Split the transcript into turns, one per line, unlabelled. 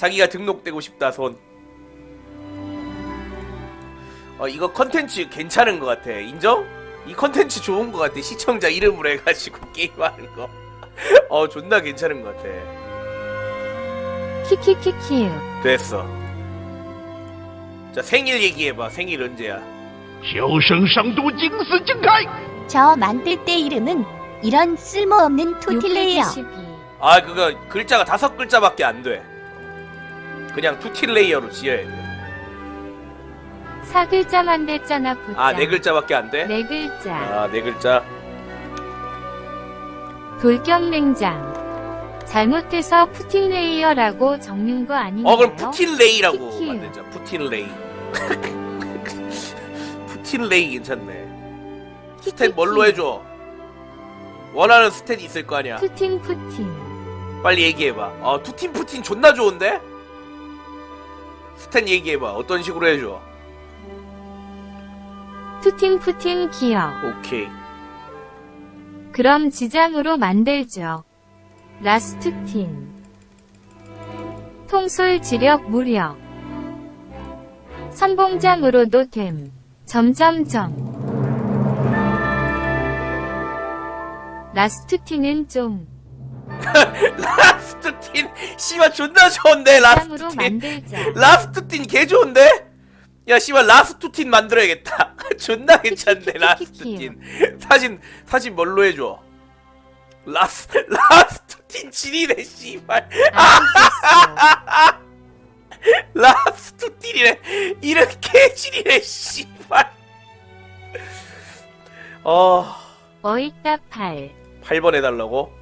자기가 등록되고 싶다 손. 어 이거 컨텐츠 괜찮은 것 같아. 인정? 이 컨텐츠 좋은 것 같아. 시청자 이름으로 해가지고 게임하는 거. 어 존나 괜찮은 것 같아.
키키키키.
됐어. 자 생일 얘기해봐. 생일 언제야?
교성상도 징스 증가이.
저 만들 때 이름은 이런 쓸모없는
토틸레이어.
아 그거 글자가 다섯 글자밖에 안 돼. 그냥 투틸레이어로 지어야 돼
사글자만 됐잖아 부자.
아 네 글자밖에 안 돼?
네 글자.
아 네 글자.
돌격냉장. 잘못해서 푸틴 레이어라고 적는 거 아닌가요?
어 그럼 푸틴 레이라고
푸틴.
만들자. 푸틴 레이. 푸틴 레이 괜찮네. 스탯 뭘로 해줘? 원하는 스탯 있을 거 아니야.
푸틴 푸틴.
빨리 얘기해봐. 어 투틴 푸틴 존나 좋은데? 스탯 얘기해봐. 어떤 식으로 해줘?
푸틴 푸틴 기억
오케이.
그럼 지장으로 만들죠. 라스투틴. 통솔 지력 무력. 선봉장으로도 됨. 점점점. 라스투틴은 좀
라스트틴 씨발 존나 좋은데
지장으로
라스트틴
만들자
라스트틴 개 좋은데? 야 씨발 라스투틴 만들어야겠다 존나 괜찮네. 라스투틴 사진 사진 뭘로 해줘 라스 라스투틴 지리네 씨발
알겠어
라스투틴이래 이렇게 지리네 씨발 어
어이따 팔
8번 해달라고